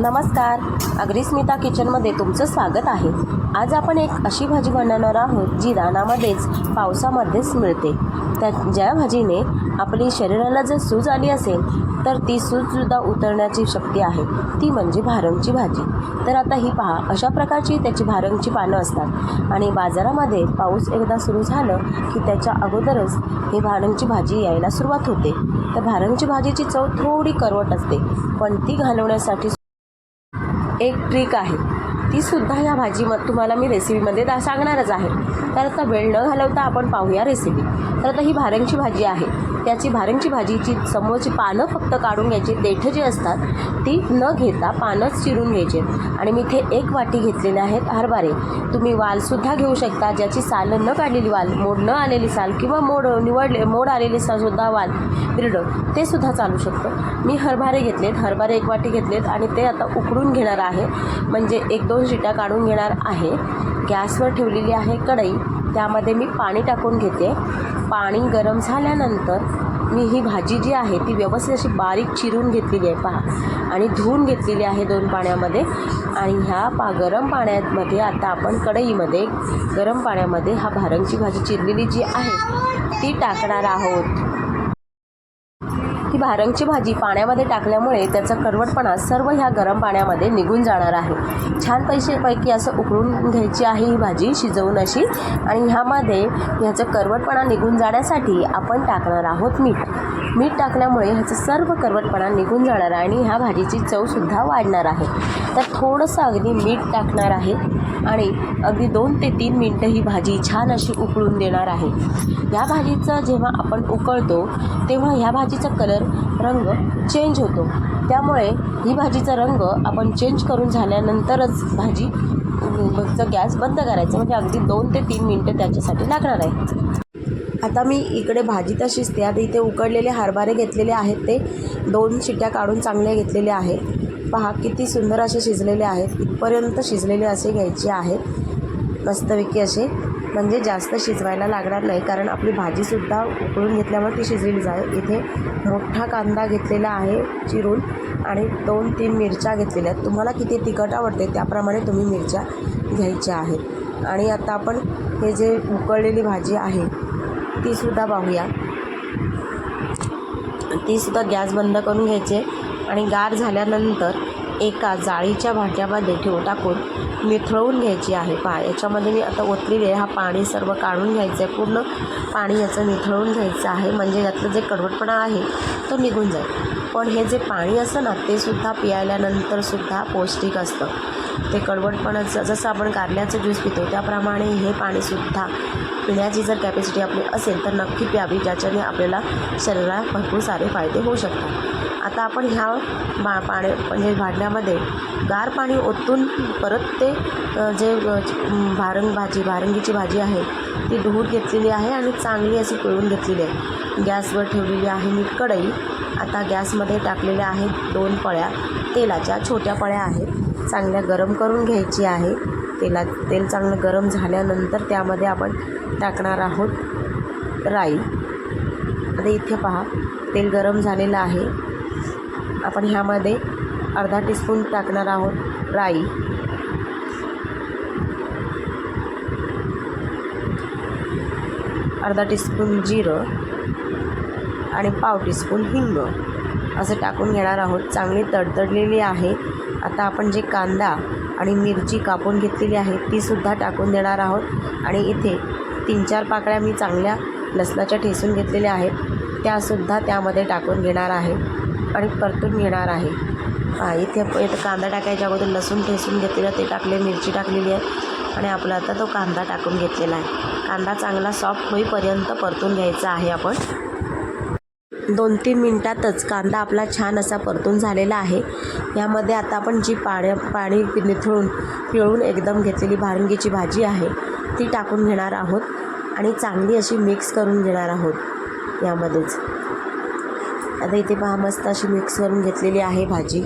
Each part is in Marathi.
नमस्कार. अग्रिस्मिता किचनमध्ये तुमचं स्वागत आहे. आज आपण एक अशी भाजी बनवणार आहोत जी रानामध्येच पावसामध्येच मिळते. त्या ज्या भाजीने आपली शरीराला जर सूज आली असेल तर ती सूजसुद्धा उतरण्याची शक्ती आहे. ती म्हणजे भारंगची भाजी. तर आता ही पहा अशा प्रकारची त्याची भारंगची पानं असतात. आणि बाजारामध्ये पाऊस एकदा सुरू झालं की त्याच्या अगोदरच ही भारंगची भाजी यायला सुरुवात होते. तर भारंगची भाजीची चव थोडी करवट असते पण ती घालवण्यासाठी एक ट्रिक आहे. तीसुद्धा या भाजी मग तुम्हाला मी रेसिपीमध्ये दा सांगणारच आहे. तर आता वेळ न घालवता आपण पाहूया रेसिपी तर आता ही भारंगची भाजी आहे. त्याची भारंगची भाजीची समोरची पानं फक्त काढून घ्यायची. देठं जी असतात ती न घेता पानंच चिरून घ्यायचे. आणि मी इथे एक वाटी घेतलेले आहेत हरभरे. तुम्ही वालसुद्धा घेऊ शकता. ज्याची साल न काढलेली वाल मोड न आलेली साल किंवा मोड निवडले मोड आलेली सुद्धा वाल बिरडं ते सुद्धा चालू शकतं. मी हरभरे घेतलेत. हरभरे एक वाटी घेतलेत आणि ते आता उकडून घेणार आहे. म्हणजे एक दोन शिट्या काढून घेणार आहे. गॅसवर ठेवलेली आहे कढई. त्यामध्ये मी पाणी टाकून घेते. पाणी गरम झाल्यानंतर मी ही भाजी जी आहे ती व्यवस्थित अशी बारीक चिरून घेतलेली आहे. पहा. आणि धुवून घेतलेली आहे दोन पाण्यामध्ये. आणि ह्या पा गरम पाण्यामध्ये आता आपण कढईमध्ये गरम पाण्यामध्ये हा भारंगची भाजी चिरलेली जी आहे ती टाकणार आहोत. ही भारंगची भाजी पाण्यामध्ये टाकल्यामुळे त्याचा कडवटपणा सर्व ह्या गरम पाण्यामध्ये निघून जाणार आहे. छान पैकी असं उकळून घ्यायची आहे ही भाजी शिजवून अशी. आणि ह्यामध्ये ह्याचं करवटपणा निघून जाण्यासाठी आपण टाकणार आहोत मीठ. मीठ टाकल्यामुळे ह्याचं सर्व करवटपणा निघून जाणार आहे आणि ह्या भाजीची चवसुद्धा वाढणार आहे. तर थोडंसं अगदी मीठ टाकणार आहे आणि अगदी दोन ते तीन मिनटं ही भाजी छान अशी उकळून देणार आहे. या भाजीचं जेव्हा आपण उकळतो तेव्हा ह्या भाजीचा कलर रंग चेंज होतो. त्यामुळे ही भाजीचा रंग आपण चेंज करून झाल्यानंतरच भाजी गॅस बंद करायचा. म्हणजे अगदी दोन ते तीन मिनटं त्याच्यासाठी लागणार आहे. आता मी इकडे भाजी तर शिजते आता इथे उकडलेले हरभरे घेतलेले आहेत ते. दोन शिट्ट्या काढून चांगले घेतलेले आहेत. पहा किती सुंदर असे शिजलेले आहेत. इथपर्यंत शिजलेले असे घ्यायचे आहेत. मस्तपैकी असे. म्हणजे जास्त शिजवायला लागणार नाही कारण आपली भाजीसुद्धा उकळून घेतल्यामुळे ती शिजलेली जाईल इथे मोठा कांदा घेतलेला आहे चिरून आणि दोन तीन मिरच्या घेतलेल्या आहेत. तुम्हाला किती तिखट आवडते त्याप्रमाणे तुम्ही मिरच्या घ्यायच्या आहेत. आणि आता आपण हे जे उकळलेली भाजी आहे तीसुद्धा पाहूया. तीसुद्धा गॅस बंद करून घ्यायचे आणि गार झाल्यानंतर एका जाळीच्या भांड्यामध्ये ठेवून टाकून मिथळवून घ्यायची आहे पहा याच्यामध्ये मी आता ओतलेले हा पाणी सर्व काढून घ्यायचं आहे. पूर्ण पाणी याचं निथळून घ्यायचं आहे. म्हणजे यातलं जे कडवटपणा आहे तो निघून जाईल. पण हे जे पाणी असतं ना ते सुद्धा पियाल्यानंतरसुद्धा पौष्टिक असतं. ते कडवटपणाचं जसं आपण कारल्याचं ज्यूस पितो त्याप्रमाणे हे पाणीसुद्धा पिण्याची जर कॅपॅसिटी आपली असेल तर नक्की प्यावी ज्याच्याने आपल्याला शरीराला भरपूर सारे फायदे होऊ शकतात. आता आपण ह्या बा पाणी म्हणजे भांड्यामध्ये गार पाणी ओतून परत ते जे भारंग भाजी भारंगीची भाजी आहे ती धुवून घेतलेली आहे आणि चांगली अशी पिळून घेतलेली आहे. गॅसवर ठेवलेली आहे मी कढई. आता गॅसमध्ये टाकलेल्या आहेत दोन पळ्या तेलाच्या छोट्या पळ्या आहेत. चांगल्या गरम करून घ्यायची आहे. तेलात तेल चांगलं गरम झाल्यानंतर त्यामध्ये आपण टाकणार आहोत राई. आता इथे पहा तेल गरम झालेलं आहे. आपण ह्यामध्ये अर्धा टीस्पून टाकणार आहोत राई. अर्धा टीस्पून जिरं आणि पाव टीस्पून हिंग असं टाकून घेणार आहोत. चांगली तडतडलेली आहे. आता आपण जे कांदा आणि मिरची कापून घेतलेली आहे तीसुद्धा टाकून देणार आहोत. आणि इथे तीन चार पाकळ्या मी चांगल्या लसणाच्या ठेसून घेतलेल्या आहेत. त्यासुद्धा त्यामध्ये टाकून घेणार आहे. आणि परतून घेणार आहे. इथे इथं कांदा टाकायच्या अगोदर लसूण ठेसून घेतलेलं ते टाकले मिरची टाकलेली आहे. आणि आपला आता तो कांदा टाकून घेतलेला आहे. कांदा चांगला सॉफ्ट होईपर्यंत परतून घ्यायचा आहे आपण. दोन तीन मिनटातच कांदा आपला छान असा परतून झालेला आहे. यामध्ये आता आपण जी पाण्या पाणी निथळून पिळून एकदम घेतलेली भारंगीची भाजी आहे ती टाकून घेणार आहोत आणि चांगली अशी मिक्स करून घेणार आहोत यामध्येच. आता इथे पहा मस्त अशी मिक्स करून घेतलेली आहे भाजी.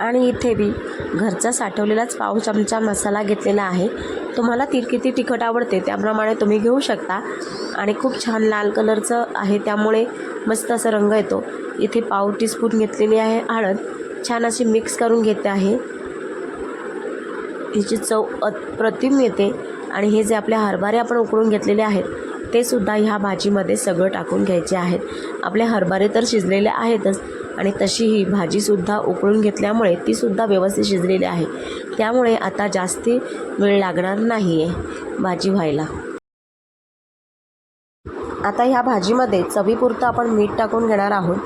आणि इथे बी घरचा साठवलेलाच पाव चमचा मसाला घेतलेला आहे. तुम्हाला ती किती तिखट आवडते त्याप्रमाणे तुम्ही घेऊ शकता. आणि खूप छान लाल कलरचं आहे त्यामुळे मस्त असा रंग येतो. इथे पाव टीस्पून घेतलेली आहे हळद. छान अशी मिक्स करून घेते आहे. हिची चव अप्रतिम येते. आणि हे जे आपले हरभरे आपण उकळून घेतलेले आहेत ते सुद्धा ह्या भाजीमध्ये सगळं टाकून घ्यायचे आहेत. आपले हरभरे तर शिजलेले आहेतच आणि तशी ही भाजीसुद्धा उकळून घेतल्यामुळे तीसुद्धा व्यवस्थित शिजलेली आहे. त्यामुळे आता जास्ती वेळ लागणार नाही आहे भाजी व्हायला. आता ह्या भाजीमध्ये चवीपुरतं आपण मीठ टाकून घेणार आहोत.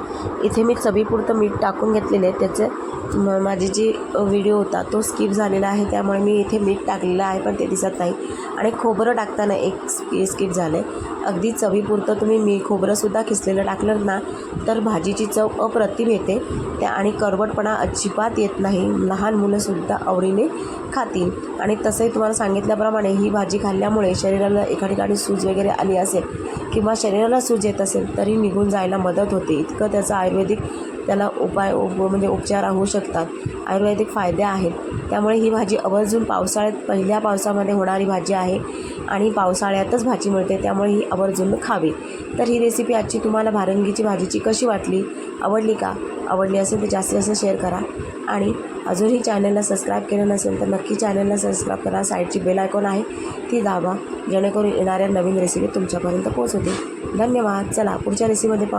इथे मी चवीपुरतं मीठ टाकून घेतलेले आहे. त्याचे म- माझी जी व्हिडिओ होता तो स्किप झालेला आहे. त्यामुळे मी इथे मीठ टाकलेलं आहे पण ते दिसत नाही. आणि खोबरं टाकताना एक स्किप झालं आहे अगदी चवीपुरतं तुम्ही मी खोबरंसुद्धा किसलेलं टाकलं ना तर भाजीची चव अप्रतिम येते. त्या आणि करवटपणा अजिबात येत नाही. लहान मुलंसुद्धा आवडीने खातील. आणि तसंही तुम्हाला सांगितल्याप्रमाणे ही भाजी खाल्ल्यामुळे शरीराला एका ठिकाणी सूज वगैरे आली असेल किंवा शरीराला सूज येत असेल तरी निघून जायला मदत होते. इतकं त्याचं आयुर्वेदिक त्याला उपाय उप म्हणजे उपचार होऊ शकतात. आयुर्वेदिक फायदे आहेत. त्यामुळे ही भाजी आवर्जून पावसाळ्यात पहिल्या पावसामध्ये होणारी भाजी आहे आणि पावसाळ्यातच भाजी मिळते त्यामुळे ही आवर्जून खावी. तर ही रेसिपी आजची तुम्हाला भारंगीची भाजीची कशी वाटली? आवडली का? आवडली असेल तर जास्तीत जास्त शेअर करा. आणि अजूनही चॅनलला सबस्क्राईब केलं नसेल तर नक्की चॅनलला सबस्क्राईब करा. साईडची बेल आयकॉन आहे ती दाबा. जेणेकरून येणाऱ्या नवीन रेसिपी तुमच्यापर्यंत पोहोचवतील धन्यवाद. चला पुढच्या रेसिपीमध्ये पा